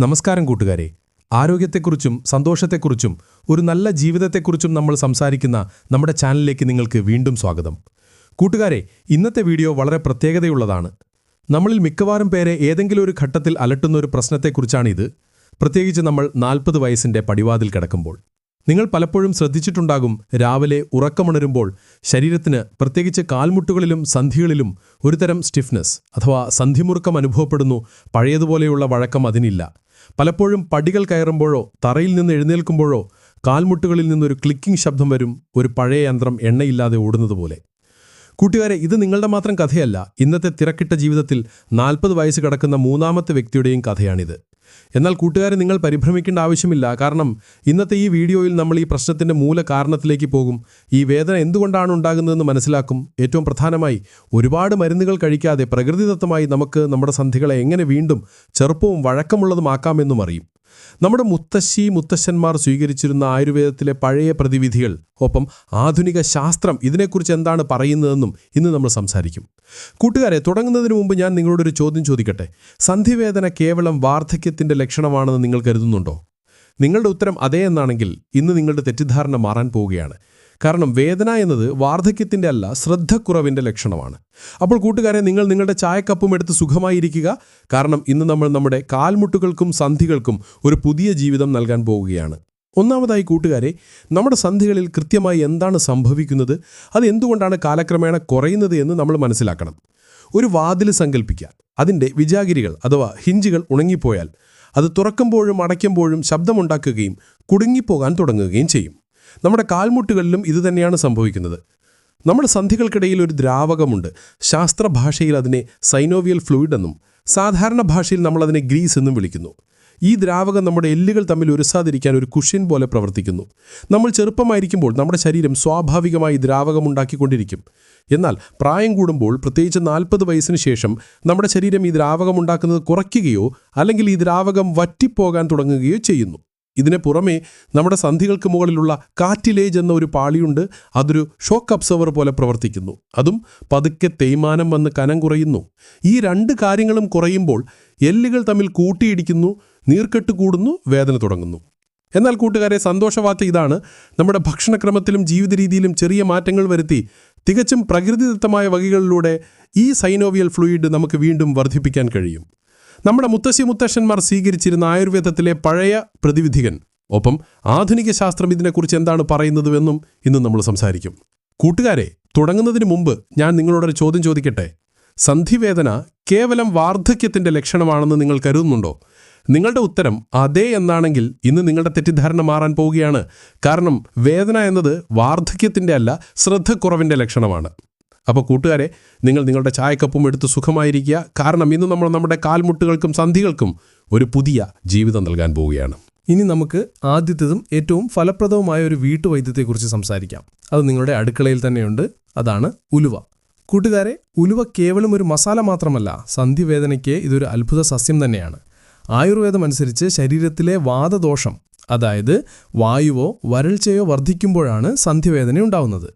നമസ്കാരം കൂട്ടുകാരെ. ആരോഗ്യത്തെക്കുറിച്ചും സന്തോഷത്തെക്കുറിച്ചും ഒരു നല്ല ജീവിതത്തെക്കുറിച്ചും നമ്മൾ സംസാരിക്കുന്ന നമ്മുടെ ചാനലിലേക്ക് നിങ്ങൾക്ക് വീണ്ടും സ്വാഗതം. കൂട്ടുകാരെ ഇന്നത്തെ വീഡിയോ വളരെ പ്രത്യേകതയുള്ളതാണ്. നമ്മളിൽ മിക്കവാറും പേരെ ഏതെങ്കിലും ഒരു ഘട്ടത്തിൽ അലട്ടുന്ന ഒരു പ്രശ്നത്തെക്കുറിച്ചാണിത്. പ്രത്യേകിച്ച് നമ്മൾ നാൽപ്പത് വയസ്സിന്റെ പടിവാതിൽ കിടക്കുമ്പോൾ. നിങ്ങൾ പലപ്പോഴും ശ്രദ്ധിച്ചിട്ടുണ്ടാകും രാവിലെ ഉറക്കമുണരുമ്പോൾ ശരീരത്തിന് പ്രത്യേകിച്ച് കാൽമുട്ടുകളിലും സന്ധികളിലും ഒരുതരം സ്റ്റിഫ്നെസ് അഥവാ സന്ധിമുറുക്കം അനുഭവപ്പെടുന്നു പഴയതുപോലെയുള്ള വഴക്കം അതിനില്ല. പലപ്പോഴും പടികൾ കയറുമ്പോഴോ തറയിൽ നിന്ന് എഴുന്നേൽക്കുമ്പോഴോ കാൽമുട്ടുകളിൽ നിന്നൊരു ക്ലിക്കിംഗ് ശബ്ദം വരും ഒരു പഴയ യന്ത്രം എണ്ണയില്ലാതെ ഓടുന്നതുപോലെ. കൂട്ടുകാരെ ഇത് നിങ്ങളുടെ മാത്രം കഥയല്ല ഇന്നത്തെ തിരക്കിട്ട ജീവിതത്തിൽ നാൽപ്പത് വയസ്സ് കടക്കുന്ന മൂന്നാമത്തെ വ്യക്തിയുടെയും കഥയാണിത്. എന്നാൽ കൂട്ടുകാരെ നിങ്ങൾ പരിഭ്രമിക്കേണ്ട ആവശ്യമില്ല. കാരണം ഇന്നത്തെ ഈ വീഡിയോയിൽ നമ്മൾ ഈ പ്രശ്നത്തിന്റെ മൂല കാരണത്തിലേക്ക് പോകും. ഈ വേദന എന്തുകൊണ്ടാണ് ഉണ്ടാകുന്നതെന്ന് മനസ്സിലാക്കും. ഏറ്റവും പ്രധാനമായി ഒരുപാട് മരുന്നുകൾ കഴിക്കാതെ പ്രകൃതിദത്തമായി നമുക്ക് നമ്മുടെ സന്ധികളെ എങ്ങനെ വീണ്ടും ചെറുപ്പവും വഴക്കമുള്ളതുമാക്കാമെന്നും അറിയും. നമ്മുടെ മുത്തശ്ശി മുത്തശ്ശന്മാർ സ്വീകരിച്ചിരുന്ന ആയുർവേദത്തിലെ പഴയ പ്രതിവിധികൾ ഒപ്പം ആധുനിക ശാസ്ത്രം ഇതിനെക്കുറിച്ച് എന്താണ് പറയുന്നതെന്നും ഇന്ന് നമ്മൾ സംസാരിക്കും. കൂട്ടുകാരെ തുടങ്ങുന്നതിന് മുമ്പ് ഞാൻ നിങ്ങളോടൊരു ചോദ്യം ചോദിക്കട്ടെ? സന്ധിവേദന കേവലം വാർദ്ധക്യത്തിന്റെ ലക്ഷണമാണെന്ന് നിങ്ങൾ കരുതുന്നുണ്ടോ? നിങ്ങളുടെ ഉത്തരം അതേ എന്നാണെങ്കിൽ ഇന്ന് നിങ്ങളുടെ തെറ്റിദ്ധാരണ മാറാൻ പോവുകയാണ്. കാരണം വേദന എന്നത് വാർദ്ധക്യത്തിന്റെ അല്ല ശ്രദ്ധക്കുറവിന്റെ ലക്ഷണമാണ്. അപ്പോൾ കൂട്ടുകാരെ നിങ്ങൾ നിങ്ങളുടെ ചായക്കപ്പും എടുത്ത് സുഖമായിരിക്കുക കാരണം ഇന്ന് നമ്മൾ നമ്മുടെ കാൽമുട്ടുകൾക്കും സന്ധികൾക്കും ഒരു പുതിയ ജീവിതം നൽകാൻ പോവുകയാണ് ഒന്നാമതായി കൂട്ടുകാരെ നമ്മുടെ സന്ധികളിൽ കൃത്യമായി എന്താണ് സംഭവിക്കുന്നത്? അത് എന്തുകൊണ്ടാണ് കാലക്രമേണ കുറയുന്നത് എന്ന് നമ്മൾ മനസ്സിലാക്കണം. ഒരു വാതിൽ സങ്കല്പിക്കുക അതിന്റെ വിജാഗിരികൾ അഥവാ ഹിഞ്ചുകൾ ഉണങ്ങിപ്പോയാൽ അത് തുറക്കുമ്പോഴും അടയ്ക്കുമ്പോഴും ശബ്ദമുണ്ടാക്കുകയും കുടുങ്ങിപ്പോകാൻ തുടങ്ങുകയും ചെയ്യും. നമ്മുടെ കാൽമുട്ടുകളിലും ഇതുതന്നെയാണ് സംഭവിക്കുന്നത്. നമ്മുടെ സന്ധികൾക്കിടയിൽ ഒരു ദ്രാവകമുണ്ട്. ശാസ്ത്രഭാഷയിൽ അതിനെ സൈനോവിയൽ ഫ്ലൂയിഡ് എന്നും സാധാരണ ഭാഷയിൽ നമ്മൾ അതിനെ ഗ്രീസ് എന്നും വിളിക്കുന്നു. ഈ ദ്രാവകം നമ്മുടെ എല്ലുകൾ തമ്മിൽ ഉരസാതിരിക്കാൻ ഒരു കുഷ്യൻ പോലെ പ്രവർത്തിക്കുന്നു. നമ്മൾ ചെറുപ്പമായിരിക്കുമ്പോൾ നമ്മുടെ ശരീരം സ്വാഭാവികമായി ദ്രാവകം ഉണ്ടാക്കിക്കൊണ്ടിരിക്കും. എന്നാൽ പ്രായം കൂടുമ്പോൾ പ്രത്യേകിച്ച് നാൽപ്പത് വയസ്സിന് ശേഷം നമ്മുടെ ശരീരം ഈ ദ്രാവകം ഉണ്ടാക്കുന്നത് കുറയ്ക്കുകയോ അല്ലെങ്കിൽ ഈ ദ്രാവകം വറ്റിപ്പോകാൻ തുടങ്ങുകയോ ചെയ്യുന്നു. ഇതിന് പുറമെ നമ്മുടെ സന്ധികൾക്ക് മുകളിലുള്ള കാറ്റിലേജ് എന്ന ഒരു പാളിയുണ്ട്. അതൊരു ഷോക്ക് അബ്സർവർ പോലെ പ്രവർത്തിക്കുന്നു. അതും പതുക്കെ തേയ്മാനം വന്ന് കനം കുറയുന്നു. ഈ രണ്ട് കാര്യങ്ങളും കുറയുമ്പോൾ എല്ലുകൾ തമ്മിൽ കൂട്ടിയിടിക്കുന്നു നീർക്കെട്ട് കൂടുന്നു വേദന തുടങ്ങുന്നു. എന്നാൽ കൂട്ടുകാരെ സന്തോഷവാർത്ത ഇതാണ്. നമ്മുടെ ഭക്ഷണക്രമത്തിലും ജീവിത രീതിയിലും ചെറിയ മാറ്റങ്ങൾ വരുത്തി തികച്ചും പ്രകൃതിദത്തമായ വകകളിലൂടെ ഈ സൈനോവിയൽ ഫ്ലൂയിഡ് നമുക്ക് വീണ്ടും വർദ്ധിപ്പിക്കാൻ കഴിയും. നമ്മുടെ മുത്തശ്ശി മുത്തശ്ശന്മാർ സ്വീകരിച്ചിരുന്ന ആയുർവേദത്തിലെ പഴയ പ്രതിവിധികൻ. ഒപ്പം ആധുനിക ശാസ്ത്രം ഇതിനെക്കുറിച്ച് എന്താണ് പറയുന്നതുവെന്നും ഇന്ന് നമ്മൾ സംസാരിക്കും. കൂട്ടുകാരെ തുടങ്ങുന്നതിന് മുമ്പ് ഞാൻ നിങ്ങളോടൊരു ചോദ്യം ചോദിക്കട്ടെ? സന്ധിവേദന കേവലം വാർദ്ധക്യത്തിന്റെ ലക്ഷണമാണെന്ന് നിങ്ങൾ കരുതുന്നുണ്ടോ? നിങ്ങളുടെ ഉത്തരം അതേ എന്നാണെങ്കിൽ ഇന്ന് നിങ്ങളുടെ തെറ്റിദ്ധാരണ മാറാൻ പോവുകയാണ്. കാരണം വേദന എന്നത് വാർദ്ധക്യത്തിന്റെ അല്ല ശ്രദ്ധക്കുറവിന്റെ ലക്ഷണമാണ്. അപ്പോൾ കൂട്ടുകാരെ നിങ്ങൾ നിങ്ങളുടെ ചായക്കപ്പും എടുത്ത് സുഖമായിരിക്കുക. കാരണം ഇന്ന് നമ്മൾ നമ്മുടെ കാൽമുട്ടുകൾക്കും സന്ധികൾക്കും ഒരു പുതിയ ജീവിതം നൽകാൻ പോവുകയാണ്. ഇനി നമുക്ക് ആദ്യത്തേതും ഏറ്റവും ഫലപ്രദവുമായ ഒരു വീട്ടുവൈദ്യത്തെക്കുറിച്ച് സംസാരിക്കാം. അത് നിങ്ങളുടെ അടുക്കളയിൽ തന്നെയുണ്ട്. അതാണ് ഉലുവ. കൂട്ടുകാരെ ഉലുവ കേവലം ഒരു മസാല മാത്രമല്ല സന്ധിവേദനയ്ക്ക് ഇതൊരു അത്ഭുത സസ്യം തന്നെയാണ്. ആയുർവേദം അനുസരിച്ച് ശരീരത്തിലെ വാദദോഷം അതായത് വായുവോ വരൾച്ചയോ വർദ്ധിക്കുമ്പോഴാണ് സന്ധിവേദന ഉണ്ടാവുന്നത്.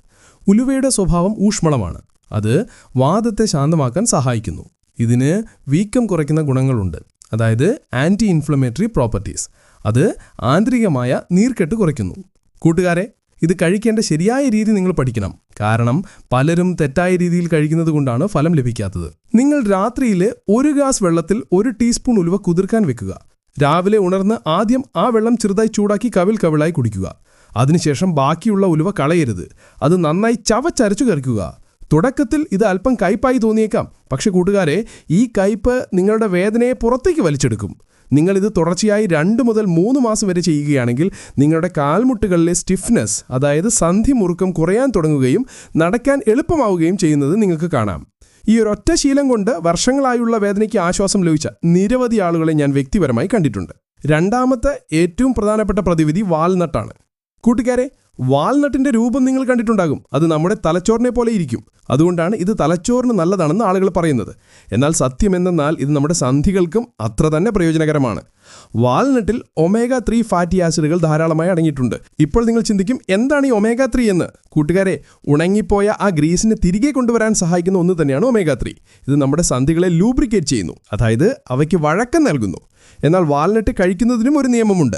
ഉലുവയുടെ സ്വഭാവം ഊഷ്മളമാണ്. അത് വാദത്തെ ശാന്തമാക്കാൻ സഹായിക്കുന്നു. ഇതിന് വീക്കം കുറയ്ക്കുന്ന ഗുണങ്ങളുണ്ട്. അതായത് ആന്റി ഇൻഫ്ലമേറ്ററി പ്രോപ്പർട്ടീസ് അത് ആന്തരികമായ നീർക്കെട്ട് കുറയ്ക്കുന്നു. കൂട്ടുകാരെ ഇത് കഴിക്കേണ്ട ശരിയായ രീതി നിങ്ങൾ പഠിക്കണം. കാരണം പലരും തെറ്റായ രീതിയിൽ കഴിക്കുന്നത് കൊണ്ടാണ് ഫലം ലഭിക്കാത്തത്. നിങ്ങൾ രാത്രിയിൽ ഒരു ഗ്ലാസ് വെള്ളത്തിൽ ഒരു ടീസ്പൂൺ ഉലുവ കുതിർക്കാൻ വെക്കുക. രാവിലെ ഉണർന്ന് ആദ്യം ആ വെള്ളം ചെറുതായി ചൂടാക്കി കവിൽ കവിളായി കുടിക്കുക. അതിനുശേഷം ബാക്കിയുള്ള ഉലുവ കളയരുത്. അത് നന്നായി ചവച്ചരച്ചു കറിക്കുക. തുടക്കത്തിൽ ഇത് അല്പം കയ്പായി തോന്നിയേക്കാം. പക്ഷെ കൂട്ടുകാരെ ഈ കയ്പ് നിങ്ങളുടെ വേദനയെ പുറത്തേക്ക് വലിച്ചെടുക്കും. നിങ്ങൾ ഇത് തുടർച്ചയായി രണ്ട് മുതൽ മൂന്ന് മാസം വരെ ചെയ്യുകയാണെങ്കിൽ നിങ്ങളുടെ കാൽമുട്ടുകളിലെ സ്റ്റിഫ്നെസ് അതായത് സന്ധി മുറുക്കം കുറയാൻ തുടങ്ങുകയും നടക്കാൻ എളുപ്പമാവുകയും ചെയ്യുന്നത് നിങ്ങൾക്ക് കാണാം. ഈ ഒറ്റ ശീലം കൊണ്ട് വർഷങ്ങളായുള്ള വേദനയ്ക്ക് ആശ്വാസം ലഭിച്ച നിരവധി ആളുകളെ ഞാൻ വ്യക്തിപരമായി കണ്ടിട്ടുണ്ട്. രണ്ടാമത്തെ ഏറ്റവും പ്രധാനപ്പെട്ട പ്രതിവിധി വാൽനട്ടാണ്. കൂട്ടുകാരെ വാൽനട്ടിന്റെ രൂപം നിങ്ങൾ കണ്ടിട്ടുണ്ടാകും. അത് നമ്മുടെ തലച്ചോറിനെ പോലെ ഇരിക്കും. അതുകൊണ്ടാണ് ഇത് തലച്ചോറിന് നല്ലതാണെന്ന് ആളുകൾ പറയുന്നത്. എന്നാൽ സത്യമെന്തെന്നാൽ ഇത് നമ്മുടെ സന്ധികൾക്കും അത്ര തന്നെ പ്രയോജനകരമാണ്. വാൽനട്ടിൽ ഒമേഗ ത്രീ ഫാറ്റി ആസിഡുകൾ ധാരാളമായി അടങ്ങിയിട്ടുണ്ട്. ഇപ്പോൾ നിങ്ങൾ ചിന്തിക്കും എന്താണ് ഈ ഒമേഗ ത്രീ എന്ന്? കൂട്ടുകാരെ ഉണങ്ങിപ്പോയ ആ ഗ്രീസിനെ തിരികെ കൊണ്ടുവരാൻ സഹായിക്കുന്ന ഒന്ന് തന്നെയാണ് ഒമേഗ ത്രീ. ഇത് നമ്മുടെ സന്ധികളെ ലൂബ്രിക്കേറ്റ് ചെയ്യുന്നു. അതായത് അവയ്ക്ക് വഴക്കം നൽകുന്നു. എന്നാൽ വാൽനട്ട് കഴിക്കുന്നതിനും ഒരു നിയമമുണ്ട്.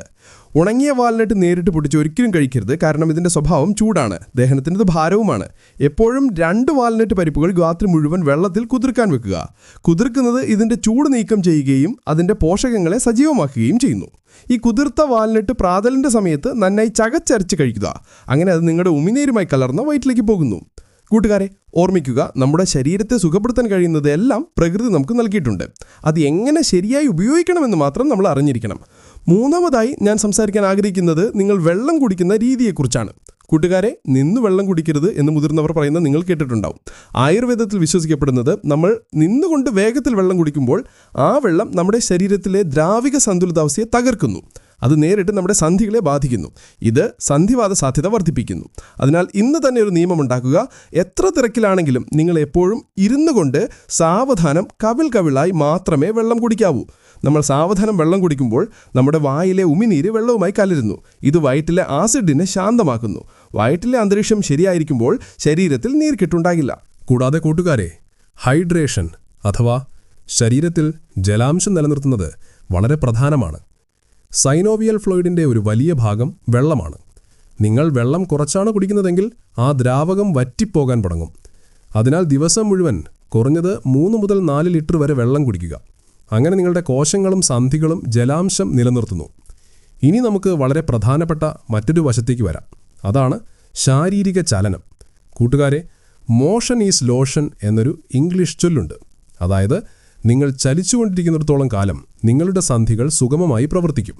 ഉണങ്ങിയ വാൽനട്ട് നേരിട്ട് പൊടിച്ച് ഒരിക്കലും കഴിക്കരുത്. കാരണം ഇതിന്റെ സ്വഭാവം ചൂടാണ്. ദഹനത്തിന് ഇത് ഭാരവുമാണ്. എപ്പോഴും രണ്ട് വാൽനട്ട് പരിപ്പുകൾ രാത്രി മുഴുവൻ വെള്ളത്തിൽ കുതിർക്കാൻ വെക്കുക. കുതിർക്കുന്നത് ഇതിന്റെ ചൂട് നീക്കം ചെയ്യുകയും അതിന്റെ പോഷകങ്ങളെ സജീവമാക്കുകയും ചെയ്യുന്നു. ഈ കുതിർത്ത വാൽനട്ട് പ്രാതലിന്റെ സമയത്ത് നന്നായി ചകച്ചരച്ച് കഴിക്കുക. അങ്ങനെ അത് നിങ്ങളുടെ ഉമിനീരുമായി കലർന്ന വയറ്റിലേക്ക് പോകുന്നു. കൂട്ടുകാരെ ഓർമ്മിക്കുക നമ്മുടെ ശരീരത്തെ സുഖപ്പെടുത്താൻ കഴിയുന്നത് എല്ലാം പ്രകൃതി നമുക്ക് നൽകിയിട്ടുണ്ട്. അത് എങ്ങനെ ശരിയായി ഉപയോഗിക്കണമെന്ന് മാത്രം നമ്മൾ അറിഞ്ഞിരിക്കണം. മൂന്നാമതായി ഞാൻ സംസാരിക്കാൻ ആഗ്രഹിക്കുന്നത് നിങ്ങൾ വെള്ളം കുടിക്കുന്ന രീതിയെക്കുറിച്ചാണ്. കൂട്ടുകാരെ നിന്ന് വെള്ളം കുടിക്കരുത് എന്ന് മുതിർന്നവർ പറയുന്നത് നിങ്ങൾ കേട്ടിട്ടുണ്ടാവും. ആയുർവേദത്തിൽ വിശ്വസിക്കപ്പെടുന്നത് നമ്മൾ നിന്നുകൊണ്ട് വേഗത്തിൽ വെള്ളം കുടിക്കുമ്പോൾ ആ വെള്ളം നമ്മുടെ ശരീരത്തിലെ ദ്രാവിക സന്തുലിതാവസ്ഥയെ തകർക്കുന്നു. അത് നേരിട്ട് നമ്മുടെ സന്ധികളെ ബാധിക്കുന്നു. ഇത് സന്ധിവാദ സാധ്യത വർദ്ധിപ്പിക്കുന്നു. അതിനാൽ ഇന്ന് തന്നെ ഒരു നിയമം ഉണ്ടാക്കുക. എത്ര തിരക്കിലാണെങ്കിലും നിങ്ങൾ എപ്പോഴും ഇരുന്നു കൊണ്ട് സാവധാനം കവിൾ കവിളായി മാത്രമേ വെള്ളം കുടിക്കാവൂ. നമ്മൾ സാവധാനം വെള്ളം കുടിക്കുമ്പോൾ നമ്മുടെ വായിലെ ഉമിനീര് വെള്ളവുമായി കലരുന്നു. ഇത് വയറ്റിലെ ആസിഡിനെ ശാന്തമാക്കുന്നു. വയറ്റിലെ അന്തരീക്ഷം ശരിയായിരിക്കുമ്പോൾ ശരീരത്തിൽ നീർക്കെട്ടുണ്ടാകില്ല. കൂടാതെ കൂട്ടുകാരെ ഹൈഡ്രേഷൻ അഥവാ ശരീരത്തിൽ ജലാംശം നിലനിർത്തുന്നത് വളരെ പ്രധാനമാണ്. സൈനോവിയൽ ഫ്ലോയിഡിന്റെ ഒരു വലിയ ഭാഗം വെള്ളമാണ്. നിങ്ങൾ വെള്ളം കുറച്ചാണ് കുടിക്കുന്നതെങ്കിൽ ആ ദ്രാവകം വറ്റിപ്പോകാൻ തുടങ്ങും. അതിനാൽ ദിവസം മുഴുവൻ കുറഞ്ഞത് മൂന്ന് മുതൽ നാല് ലിറ്റർ വരെ വെള്ളം കുടിക്കുക. അങ്ങനെ നിങ്ങളുടെ കോശങ്ങളും സന്ധികളും ജലാംശം നിലനിർത്തുന്നു. ഇനി നമുക്ക് വളരെ പ്രധാനപ്പെട്ട മറ്റൊരു വശത്തേക്ക് വരാം. അതാണ് ശാരീരിക ചലനം. കൂട്ടുകാരെ മോഷൻ ഈസ് ലോഷൻ എന്നൊരു ഇംഗ്ലീഷ് ചൊല്ലുണ്ട്. അതായത് നിങ്ങൾ ചലിച്ചുകൊണ്ടിരിക്കുന്നിടത്തോളം കാലം നിങ്ങളുടെ സന്ധികൾ സുഗമമായി പ്രവർത്തിക്കും.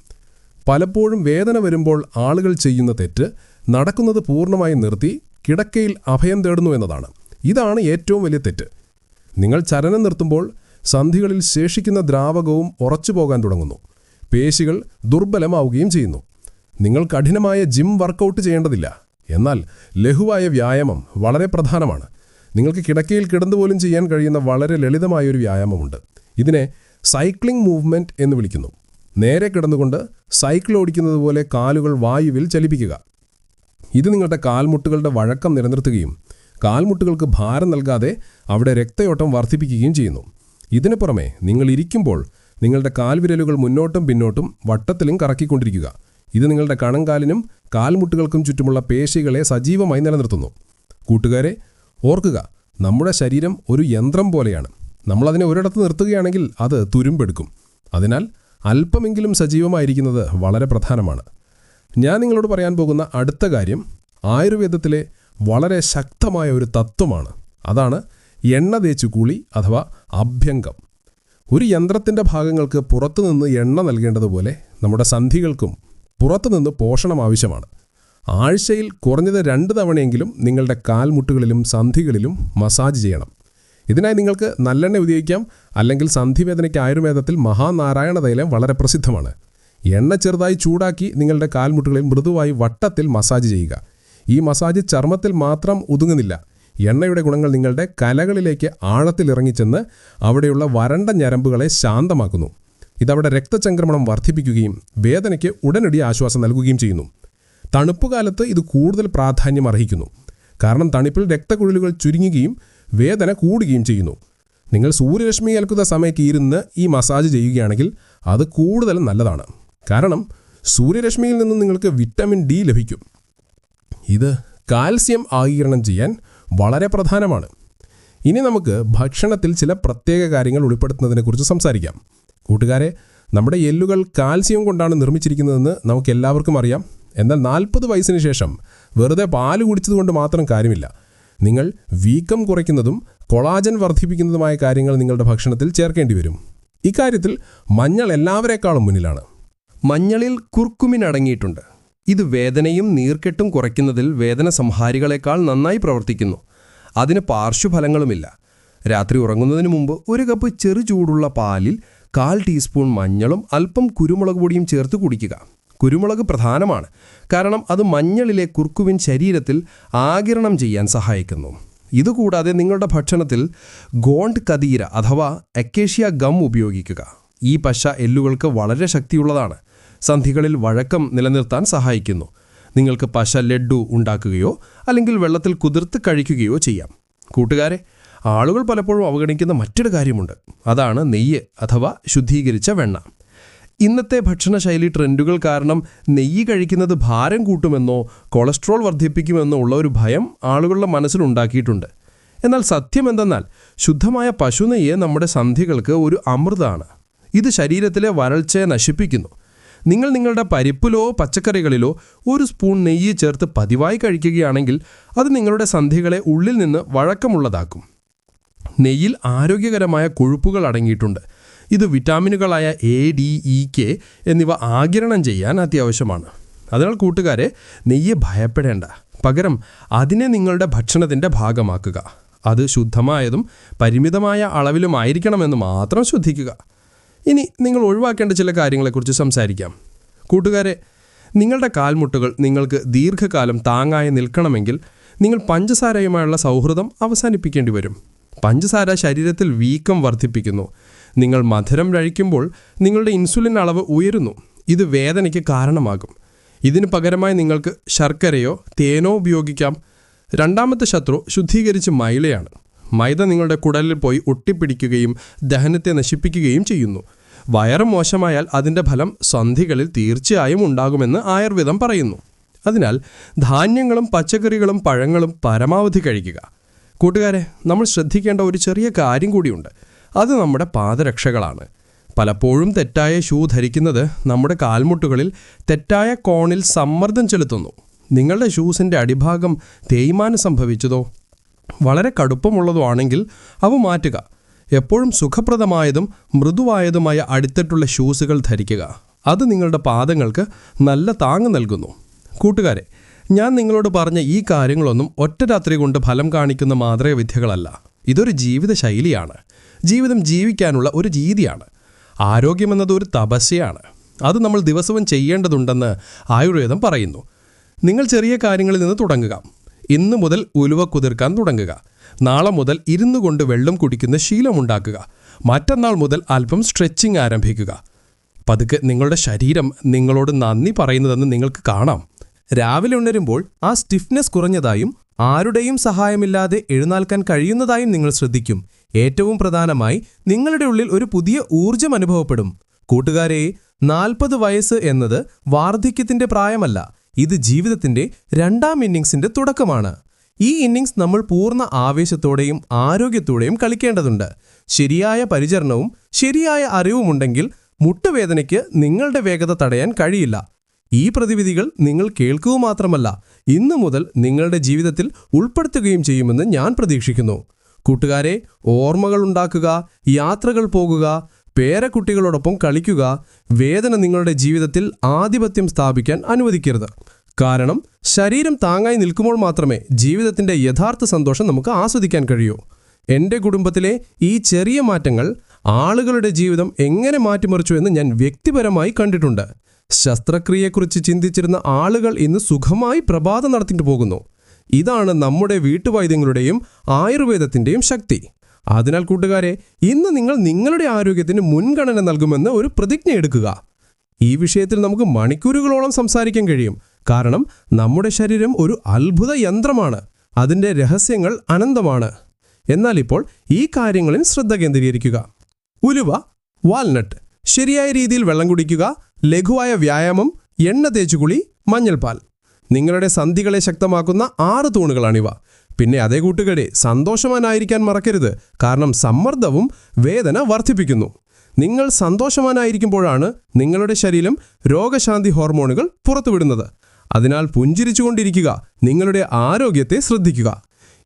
പലപ്പോഴും വേദന വരുമ്പോൾ ആളുകൾ ചെയ്യുന്ന തെറ്റ് നടക്കുന്നത് പൂർണമായി നിർത്തി കിടക്കയിൽ അഭയം തേടുന്നു എന്നതാണ്. ഇതാണ് ഏറ്റവും വലിയ തെറ്റ്. നിങ്ങൾ ചലനം നിർത്തുമ്പോൾ സന്ധികളിൽ ശേഷിക്കുന്ന ദ്രാവകവും ഉറച്ചു പോകാൻ തുടങ്ങുന്നു. പേശികൾ ദുർബലമാവുകയും ചെയ്യുന്നു. നിങ്ങൾ കഠിനമായ ജിം വർക്കൗട്ട് ചെയ്യേണ്ടതില്ല. എന്നാൽ ലഘുവായ വ്യായാമം വളരെ പ്രധാനമാണ്. നിങ്ങൾക്ക് കിടക്കയിൽ കിടന്നുപോലും ചെയ്യാൻ കഴിയുന്ന വളരെ ലളിതമായൊരു വ്യായാമമുണ്ട്. ഇതിനെ സൈക്ലിംഗ് മൂവ്മെന്റ് എന്ന് വിളിക്കുന്നു. നേരെ കിടന്നുകൊണ്ട് സൈക്കിൾ ഓടിക്കുന്നത് പോലെ കാലുകൾ വായുവിൽ ചലിപ്പിക്കുക. ഇത് നിങ്ങളുടെ കാൽമുട്ടുകളുടെ വഴക്കം നിലനിർത്തുകയും കാൽമുട്ടുകൾക്ക് ഭാരം നൽകാതെ അവിടെ രക്തയോട്ടം വർദ്ധിപ്പിക്കുകയും ചെയ്യുന്നു. ഇതിനു പുറമെ നിങ്ങൾ ഇരിക്കുമ്പോൾ നിങ്ങളുടെ കാൽവിരലുകൾ മുന്നോട്ടും പിന്നോട്ടും വട്ടത്തിലും കറക്കിക്കൊണ്ടിരിക്കുക. ഇത് നിങ്ങളുടെ കണങ്കാലിനും കാൽമുട്ടുകൾക്കും ചുറ്റുമുള്ള പേശികളെ സജീവമായി നിലനിർത്തുന്നു. കൂട്ടുകാരെ ഓർക്കുക നമ്മുടെ ശരീരം ഒരു യന്ത്രം പോലെയാണ്. നമ്മളതിനെ ഒരിടത്ത് നിർത്തുകയാണെങ്കിൽ അത് തുരുമ്പെടുക്കും. അതിനാൽ അല്പമെങ്കിലും സജീവമായിരിക്കുന്നത് വളരെ പ്രധാനമാണ്. ഞാൻ നിങ്ങളോട് പറയാൻ പോകുന്ന അടുത്ത കാര്യം ആയുർവേദത്തിലെ വളരെ ശക്തമായ ഒരു തത്വമാണ്. അതാണ് എണ്ണ തേച്ചുകൂളി അഥവാ അഭ്യംഗം. ഒരു യന്ത്രത്തിന്റെ ഭാഗങ്ങൾക്ക് പുറത്തുനിന്ന് എണ്ണ നൽകേണ്ടതുപോലെ നമ്മുടെ സന്ധികൾക്കും പുറത്തുനിന്ന് പോഷണം ആവശ്യമാണ്. ആഴ്ചയിൽ കുറഞ്ഞത് രണ്ട് തവണയെങ്കിലും നിങ്ങളുടെ കാൽമുട്ടുകളിലും സന്ധികളിലും മസാജ് ചെയ്യണം. ഇതിനായി നിങ്ങൾക്ക് നല്ലെണ്ണ ഉപയോഗിക്കാം അല്ലെങ്കിൽ സന്ധിവേദനയ്ക്ക് ആയുർവേദത്തിൽ മഹാനാരായണ തൈലം വളരെ പ്രസിദ്ധമാണ്. എണ്ണ ചെറുതായി ചൂടാക്കി നിങ്ങളുടെ കാൽമുട്ടുകളിൽ മൃദുവായി വട്ടത്തിൽ മസാജ് ചെയ്യുക. ഈ മസാജ് ചർമ്മത്തിൽ മാത്രം ഒതുങ്ങുന്നില്ല. എണ്ണയുടെ ഗുണങ്ങൾ നിങ്ങളുടെ കലകളിലേക്ക് ആഴത്തിൽ ഇറങ്ങിച്ചെന്ന് അവിടെയുള്ള വരണ്ട ഞരമ്പുകളെ ശാന്തമാക്കുന്നു. ഇതവിടെ രക്തചംക്രമണം വർദ്ധിപ്പിക്കുകയും വേദനയ്ക്ക് ഉടനടി ആശ്വാസം നൽകുകയും ചെയ്യുന്നു. തണുപ്പുകാലത്ത് ഇത് കൂടുതൽ പ്രാധാന്യം അർഹിക്കുന്നു. കാരണം തണുപ്പിൽ രക്തക്കുഴലുകൾ ചുരുങ്ങുകയും വേദന കൂടുകയും ചെയ്യുന്നു. നിങ്ങൾ സൂര്യരശ്മി ഏൽക്കുന്ന സമയത്ത് ഇരുന്ന് ഈ മസാജ് ചെയ്യുകയാണെങ്കിൽ അത് കൂടുതൽ നല്ലതാണ്. കാരണം സൂര്യരശ്മിയിൽ നിന്നും നിങ്ങൾക്ക് വിറ്റമിൻ ഡി ലഭിക്കും. ഇത് കാൽസ്യം ആഗിരണം ചെയ്യാൻ വളരെ പ്രധാനമാണ്. ഇനി നമുക്ക് ഭക്ഷണത്തിൽ ചില പ്രത്യേക കാര്യങ്ങൾ ഉൾപ്പെടുത്തുന്നതിനെക്കുറിച്ച് സംസാരിക്കാം. കൂട്ടുകാരെ നമ്മുടെ എല്ലുകൾ കാൽസ്യം കൊണ്ടാണ് നിർമ്മിച്ചിരിക്കുന്നതെന്ന് നമുക്ക് എല്ലാവർക്കും അറിയാം. എന്നാൽ നാൽപ്പത് വയസ്സിന് ശേഷം വെറുതെ പാൽ കുടിച്ചതുകൊണ്ട് മാത്രം കാര്യമില്ല. നിങ്ങൾ വീക്കം കുറയ്ക്കുന്നതും കൊളാജൻ വർദ്ധിപ്പിക്കുന്നതുമായ കാര്യങ്ങൾ നിങ്ങളുടെ ഭക്ഷണത്തിൽ ചേർക്കേണ്ടി വരും. ഇക്കാര്യത്തിൽ മഞ്ഞൾ എല്ലാവരെക്കാളും മുന്നിലാണ്. മഞ്ഞളിൽ കുർക്കുമിൻ അടങ്ങിയിട്ടുണ്ട്. ഇത് വേദനയും നീർക്കെട്ടും കുറയ്ക്കുന്നതിൽ വേദന സംഹാരികളെക്കാൾ നന്നായി പ്രവർത്തിക്കുന്നു. അതിന് പാർശ്വഫലങ്ങളുമില്ല. രാത്രി ഉറങ്ങുന്നതിന് മുമ്പ് ഒരു കപ്പ് ചെറു ചൂടുള്ള പാലിൽ കാൽ ടീസ്പൂൺ മഞ്ഞളും അല്പം കുരുമുളക് പൊടിയും ചേർത്ത് കുടിക്കുക. കുരുമുളക് പ്രധാനമാണ്. കാരണം അത് മഞ്ഞളിലെ കുർക്കുവിൻ ശരീരത്തിൽ ആകിരണം ചെയ്യാൻ സഹായിക്കുന്നു. ഇതുകൂടാതെ നിങ്ങളുടെ ഭക്ഷണത്തിൽ ഗോണ്ട് കതീര അഥവാ അക്കേഷ്യ ഗം ഉപയോഗിക്കുക. ഈ പശ എല്ലുകൾക്ക് വളരെ ശക്തിയുള്ളതാണ്. സന്ധികളിൽ വഴക്കം നിലനിർത്താൻ സഹായിക്കുന്നു. നിങ്ങൾക്ക് പശ ലഡ്ഡു ഉണ്ടാക്കുകയോ അല്ലെങ്കിൽ വെള്ളത്തിൽ കുതിർത്ത് കഴിക്കുകയോ ചെയ്യാം. കൂട്ടുകാരെ ആളുകൾ പലപ്പോഴും അവഗണിക്കുന്ന മറ്റൊരു കാര്യമുണ്ട്. അതാണ് നെയ്യ് അഥവാ ശുദ്ധീകരിച്ച വെണ്ണ. ഇന്നത്തെ ഭക്ഷണശൈലി ട്രെൻഡുകൾ കാരണം നെയ്യ് കഴിക്കുന്നത് ഭാരം കൂട്ടുമെന്നോ കൊളസ്ട്രോൾ വർദ്ധിപ്പിക്കുമെന്നോ ഉള്ള ഒരു ഭയം ആളുകളുടെ മനസ്സിലുണ്ടാക്കിയിട്ടുണ്ട് എന്നാൽ സത്യം എന്തെന്നാൽ ശുദ്ധമായ പശുനെയ്യ് നമ്മുടെ സന്ധികൾക്ക് ഒരു അമൃതാണ്. ഇത് ശരീരത്തിലെ വരൾച്ചയെ നശിപ്പിക്കുന്നു. നിങ്ങൾ നിങ്ങളുടെ പരിപ്പിലോ പച്ചക്കറികളിലോ ഒരു സ്പൂൺ നെയ്യ് ചേർത്ത് പതിവായി കഴിക്കുകയാണെങ്കിൽ അത് നിങ്ങളുടെ സന്ധികളെ ഉള്ളിൽ നിന്ന് വഴക്കമുള്ളതാക്കും. നെയ്യിൽ ആരോഗ്യകരമായ കൊഴുപ്പുകൾ അടങ്ങിയിട്ടുണ്ട്. ഇത് വിറ്റാമിനുകളായ എ ഡി ഇ കെ എന്നിവ ആഗിരണം ചെയ്യാൻ അത്യാവശ്യമാണ്. അതിനാൽ കൂട്ടുകാരെ നെയ്യ് ഭയപ്പെടേണ്ട. പകരം അതിനെ നിങ്ങളുടെ ഭക്ഷണത്തിന്റെ ഭാഗമാക്കുക. അത് ശുദ്ധമായതും പരിമിതമായ അളവിലുമായിരിക്കണമെന്ന് മാത്രം ശ്രദ്ധിക്കുക. ഇനി നിങ്ങൾ ഒഴിവാക്കേണ്ട ചില കാര്യങ്ങളെക്കുറിച്ച് സംസാരിക്കാം. കൂട്ടുകാരെ നിങ്ങളുടെ കാൽമുട്ടുകൾ നിങ്ങൾക്ക് ദീർഘകാലം താങ്ങായി നിൽക്കണമെങ്കിൽ നിങ്ങൾ പഞ്ചസാരയുമായുള്ള സൗഹൃദം അവസാനിപ്പിക്കേണ്ടി വരും. പഞ്ചസാര ശരീരത്തിൽ വീക്കം വർദ്ധിപ്പിക്കുന്നു. നിങ്ങൾ മധുരം കഴിക്കുമ്പോൾ നിങ്ങളുടെ ഇൻസുലിൻ അളവ് ഉയരുന്നു. ഇത് വേദനയ്ക്ക് കാരണമാകും. ഇതിന് പകരമായി നിങ്ങൾക്ക് ശർക്കരയോ തേനോ ഉപയോഗിക്കാം. രണ്ടാമത്തെ ശത്രു ശുദ്ധീകരിച്ച് മൈലയാണ്. മൈദ നിങ്ങളുടെ കുടലിൽ പോയി ഒട്ടിപ്പിടിക്കുകയും ദഹനത്തെ നശിപ്പിക്കുകയും ചെയ്യുന്നു. വയറ് മോശമായാൽ അതിന്റെ ഫലം സന്ധികളിൽ തീർച്ചയായും ഉണ്ടാകുമെന്ന് ആയുർവേദം പറയുന്നു. അതിനാൽ ധാന്യങ്ങളും പച്ചക്കറികളും പഴങ്ങളും പരമാവധി കഴിക്കുക. കൂട്ടുകാരെ നമ്മൾ ശ്രദ്ധിക്കേണ്ട ഒരു ചെറിയ കാര്യം കൂടിയുണ്ട്. അത് നമ്മുടെ പാദരക്ഷകളാണ്. പലപ്പോഴും തെറ്റായ ഷൂ ധരിക്കുന്നത് നമ്മുടെ കാൽമുട്ടുകളിൽ തെറ്റായ കോണിൽ സമ്മർദ്ദം ചെലുത്തുന്നു. നിങ്ങളുടെ ഷൂസിന്റെ അടിഭാഗം തേയ്മാനം സംഭവിച്ചതോ? വളരെ കടുപ്പമുള്ളതോ ആണെങ്കിൽ അവ മാറ്റുക. എപ്പോഴും സുഖപ്രദമായതും മൃദുവായതുമായ അടുത്തിട്ടുള്ള ഷൂസുകൾ ധരിക്കുക. അത് നിങ്ങളുടെ പാദങ്ങൾക്ക് നല്ല താങ്ങ് നൽകുന്നു. കൂട്ടുകാരെ ഞാൻ നിങ്ങളോട് പറഞ്ഞ ഈ കാര്യങ്ങളൊന്നും ഒറ്റ രാത്രി കൊണ്ട് ഫലം കാണിക്കുന്ന മാതൃക വിദ്യകളല്ല. ഇതൊരു ജീവിതശൈലിയാണ്. ജീവിതം ജീവിക്കാനുള്ള ഒരു രീതിയാണ്. ആരോഗ്യമെന്നത് ഒരു തപസ്യയാണ്. അത് നമ്മൾ ദിവസവും ചെയ്യേണ്ടതുണ്ടെന്ന് ആയുർവേദം പറയുന്നു. നിങ്ങൾ ചെറിയ കാര്യങ്ങളിൽ നിന്ന് തുടങ്ങുക. ഇന്ന് മുതൽ ഉലുവ കുതിർക്കാൻ തുടങ്ങുക. നാളെ മുതൽ ഇരുന്നു കൊണ്ട് വെള്ളം കുടിക്കുന്ന ശീലമുണ്ടാക്കുക മറ്റന്നാൾ മുതൽ അല്പം സ്ട്രെച്ചിങ് ആരംഭിക്കുക. പതുക്കെ നിങ്ങളുടെ ശരീരം നിങ്ങളോട് നന്ദി പറയുന്നതെന്ന് നിങ്ങൾക്ക് കാണാം. രാവിലെ ഉണരുമ്പോൾ ആ സ്റ്റിഫ്നെസ് കുറഞ്ഞതായും ആരുടെയും സഹായമില്ലാതെ എഴുന്നേൽക്കാൻ കഴിയുന്നതായും നിങ്ങൾ ശ്രദ്ധിക്കും. ഏറ്റവും പ്രധാനമായി നിങ്ങളുടെ ഉള്ളിൽ ഒരു പുതിയ ഊർജം അനുഭവപ്പെടും. കൂട്ടുകാരെ നാൽപ്പത് വയസ്സ് എന്നത് വാർദ്ധക്യത്തിന്റെ പ്രായമല്ല. ഇത് ജീവിതത്തിന്റെ രണ്ടാം ഇന്നിംഗ്സിന്റെ തുടക്കമാണ്. ഈ ഇന്നിംഗ്സ് നമ്മൾ പൂർണ ആവേശത്തോടെയും ആരോഗ്യത്തോടെയും കളിക്കേണ്ടതുണ്ട്. ശരിയായ പരിചരണവും ശരിയായ അറിവുമുണ്ടെങ്കിൽ മുട്ടുവേദനയ്ക്ക് നിങ്ങളുടെ വേഗത തടയാൻ കഴിയില്ല. ഈ പ്രതിവിധികൾ നിങ്ങൾ കേൾക്കുക മാത്രമല്ല ഇന്നു മുതൽ നിങ്ങളുടെ ജീവിതത്തിൽ ഉൾപ്പെടുത്തുകയും ചെയ്യുമെന്ന് ഞാൻ പ്രതീക്ഷിക്കുന്നു. കൂട്ടുകാരെ ഓർമ്മകൾ ഉണ്ടാക്കുക യാത്രകൾ പോകുക പേരക്കുട്ടികളോടൊപ്പം കളിക്കുക വേദന നിങ്ങളുടെ ജീവിതത്തിൽ ആധിപത്യം സ്ഥാപിക്കാൻ അനുവദിക്കരുത്. കാരണം ശരീരം താങ്ങായി നിൽക്കുമ്പോൾ മാത്രമേ ജീവിതത്തിന്റെ യഥാർത്ഥ സന്തോഷം നമുക്ക് ആസ്വദിക്കാൻ കഴിയൂ. എന്റെ കുടുംബത്തിലെ ഈ ചെറിയ മാറ്റങ്ങൾ ആളുകളുടെ ജീവിതം എങ്ങനെ മാറ്റിമറിച്ചു എന്ന് ഞാൻ വ്യക്തിപരമായി കണ്ടിട്ടുണ്ട്. ശസ്ത്രക്രിയയെക്കുറിച്ച് ചിന്തിച്ചിരുന്ന ആളുകൾ ഇന്ന് സുഖമായി പ്രഭാതം നടത്തിയിട്ട് പോകുന്നു. ഇതാണ് നമ്മുടെ വീട്ടുവൈദ്യങ്ങളുടെയും ആയുർവേദത്തിന്റെയും ശക്തി. അതിനാൽ കൂട്ടുകാരെ ഇന്ന് നിങ്ങൾ നിങ്ങളുടെ ആരോഗ്യത്തിന് മുൻഗണന നൽകുമെന്ന് ഒരു പ്രതിജ്ഞ എടുക്കുക. ഈ വിഷയത്തിൽ നമുക്ക് മണിക്കൂറുകളോളം സംസാരിക്കാൻ കഴിയും. കാരണം നമ്മുടെ ശരീരം ഒരു അത്ഭുത യന്ത്രമാണ്. അതിന്റെ രഹസ്യങ്ങൾ അനന്തമാണ്. എന്നാൽ ഇപ്പോൾ ഈ കാര്യങ്ങളിൽ ശ്രദ്ധ കേന്ദ്രീകരിക്കുക. ഉലുവ വാൽനട്ട്. ശരിയായ രീതിയിൽ വെള്ളം കുടിക്കുക ലഘുവായ വ്യായാമം എണ്ണ തേച്ചുകുളി മഞ്ഞൾപ്പാൽ നിങ്ങളുടെ സന്ധികളെ ശക്തമാക്കുന്ന ആറ് തൂണുകളാണിവ. പിന്നെ അതേ കൂട്ടുകാരെ സന്തോഷവാനായിരിക്കാൻ മറക്കരുത്. കാരണം സമ്മർദ്ദവും വേദന വർദ്ധിപ്പിക്കുന്നു. നിങ്ങൾ സന്തോഷവാനായിരിക്കുമ്പോഴാണ് നിങ്ങളുടെ ശരീരം രോഗശാന്തി ഹോർമോണുകൾ പുറത്തുവിടുന്നത്. അതിനാൽ പുഞ്ചിരിച്ചുകൊണ്ടിരിക്കുക നിങ്ങളുടെ ആരോഗ്യത്തെ ശ്രദ്ധിക്കുക.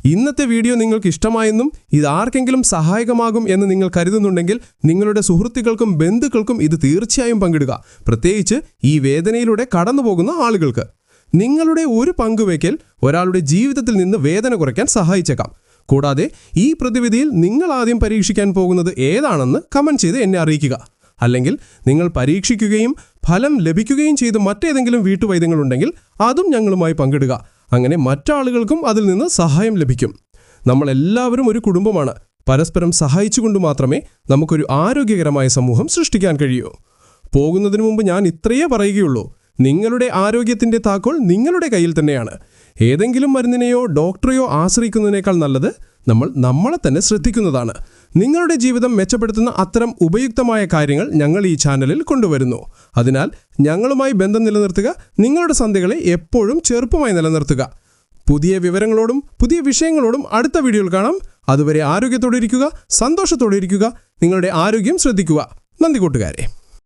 ഇന്നത്തെ വീഡിയോ നിങ്ങൾക്ക് ഇഷ്ടമായെന്നും ഇത് ആർക്കെങ്കിലും സഹായകമാകും എന്ന് നിങ്ങൾ കരുതുന്നുണ്ടെങ്കിൽ നിങ്ങളുടെ സുഹൃത്തുക്കൾക്കും ബന്ധുക്കൾക്കും ഇത് തീർച്ചയായും പങ്കിടുക. പ്രത്യേകിച്ച് ഈ വേദനയിലൂടെ കടന്നുപോകുന്ന ആളുകൾക്ക്. നിങ്ങളുടെ ഒരു പങ്കുവയ്ക്കൽ ഒരാളുടെ ജീവിതത്തിൽ നിന്ന് വേദന കുറയ്ക്കാൻ സഹായിച്ചേക്കാം. കൂടാതെ ഈ പ്രതിവിധിയിൽ നിങ്ങൾ ആദ്യം പരീക്ഷിക്കാൻ പോകുന്നത് ഏതാണെന്ന് കമന്റ് ചെയ്ത് എന്നെ അറിയിക്കുക. അല്ലെങ്കിൽ നിങ്ങൾ പരീക്ഷിക്കുകയും ഫലം ലഭിക്കുകയും ചെയ്ത് മറ്റേതെങ്കിലും വീട്ടുവൈദ്യങ്ങളുണ്ടെങ്കിൽ അതും ഞങ്ങളുമായി പങ്കിടുക. അങ്ങനെ മറ്റാളുകൾക്കും അതിൽ നിന്ന് സഹായം ലഭിക്കും. നമ്മളെല്ലാവരും ഒരു കുടുംബമാണ്. പരസ്പരം സഹായിച്ചുകൊണ്ട് മാത്രമേ നമുക്കൊരു ആരോഗ്യകരമായ സമൂഹം സൃഷ്ടിക്കാൻ കഴിയൂ. പോകുന്നതിന് മുമ്പ് ഞാൻ ഇത്രയേ പറയുകയുള്ളൂ. നിങ്ങളുടെ ആരോഗ്യത്തിന്റെ താക്കോൽ നിങ്ങളുടെ കയ്യിൽ തന്നെയാണ്. ഏതെങ്കിലും മരുന്നിനെയോ ഡോക്ടറെയോ ആശ്രയിക്കുന്നതിനേക്കാൾ നല്ലത് നമ്മൾ നമ്മളെ തന്നെ ശ്രദ്ധിക്കുന്നതാണ്. നിങ്ങളുടെ ജീവിതം മെച്ചപ്പെടുത്തുന്ന അത്തരം ഉപയുക്തമായ കാര്യങ്ങൾ ഞങ്ങൾ ഈ ചാനലിൽ കൊണ്ടുവരുന്നു. അതിനാൽ ഞങ്ങളുമായി ബന്ധം നിലനിർത്തുക നിങ്ങളുടെ സന്ധികളെ എപ്പോഴും ചെറുപ്പമായി നിലനിർത്തുക. പുതിയ വിവരങ്ങളോടും പുതിയ വിഷയങ്ങളോടും അടുത്ത വീഡിയോയിൽ കാണാം. അതുവരെ ആരോഗ്യത്തോടെ ഇരിക്കുക സന്തോഷത്തോടെ ഇരിക്കുക നിങ്ങളുടെ ആരോഗ്യം ശ്രദ്ധിക്കുക. നന്ദി കൂട്ടുകാരെ.